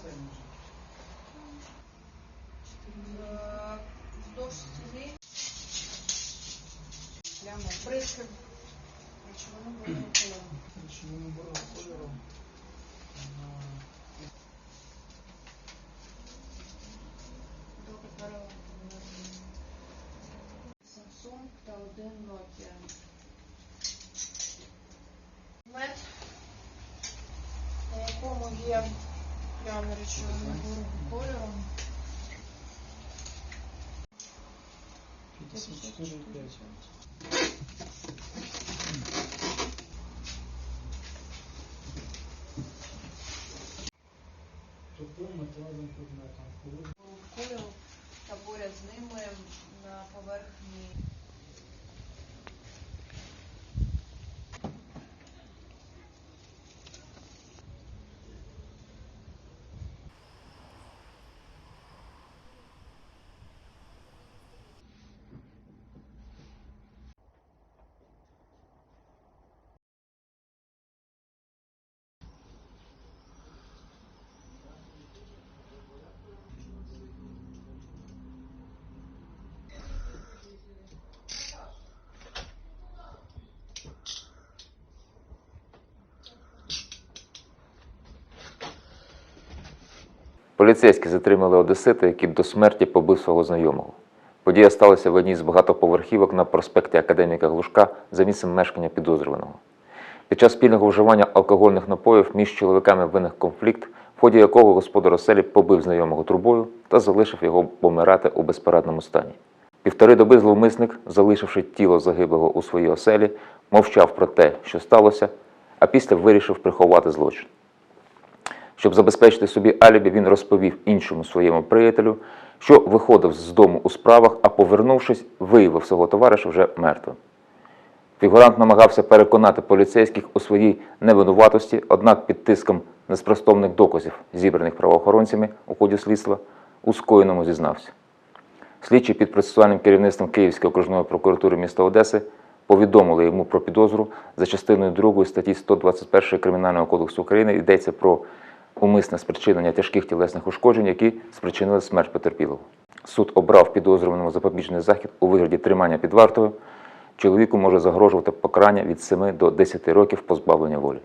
своєму житті. Вздовж стіни плямо бризки речовину бурого кольору. Samsung Самсунг Тауден Nokia. Прямо речовина бурого кольору. 54,5. Тупим металевим предметом. Коли кольору та поряд з ними на поверхні Поліцейські затримали одесита, який до смерті побив свого знайомого. Подія сталася в одній з багатоповерхівок на проспекті Академіка Глушка за місцем мешкання підозрюваного. Під час спільного вживання алкогольних напоїв між чоловіками виник конфлікт, в ході якого господар оселі побив знайомого трубою та залишив його помирати у безпорадному стані. Півтори доби зловмисник, залишивши тіло загиблого у своїй оселі, мовчав про те, що сталося, а після вирішив приховати злочин. Щоб забезпечити собі алібі, він розповів іншому своєму приятелю, що виходив з дому у справах, а повернувшись, виявив свого товариша вже мертвим. Фігурант намагався переконати поліцейських у своїй невинуватості, однак під тиском неспростовних доказів, зібраних правоохоронцями у ході слідства, у скоєному зізнався. Слідчі під процесуальним керівництвом Київської окружної прокуратури міста Одеси повідомили йому про підозру за частиною 2 статті 121 Кримінального кодексу України йдеться про умисне спричинення тяжких тілесних ушкоджень, які спричинили смерть потерпілого. Суд обрав підозрюваному запобіжний захід у вигляді тримання під вартою. Чоловіку може загрожувати покарання від 7 до 10 років позбавлення волі.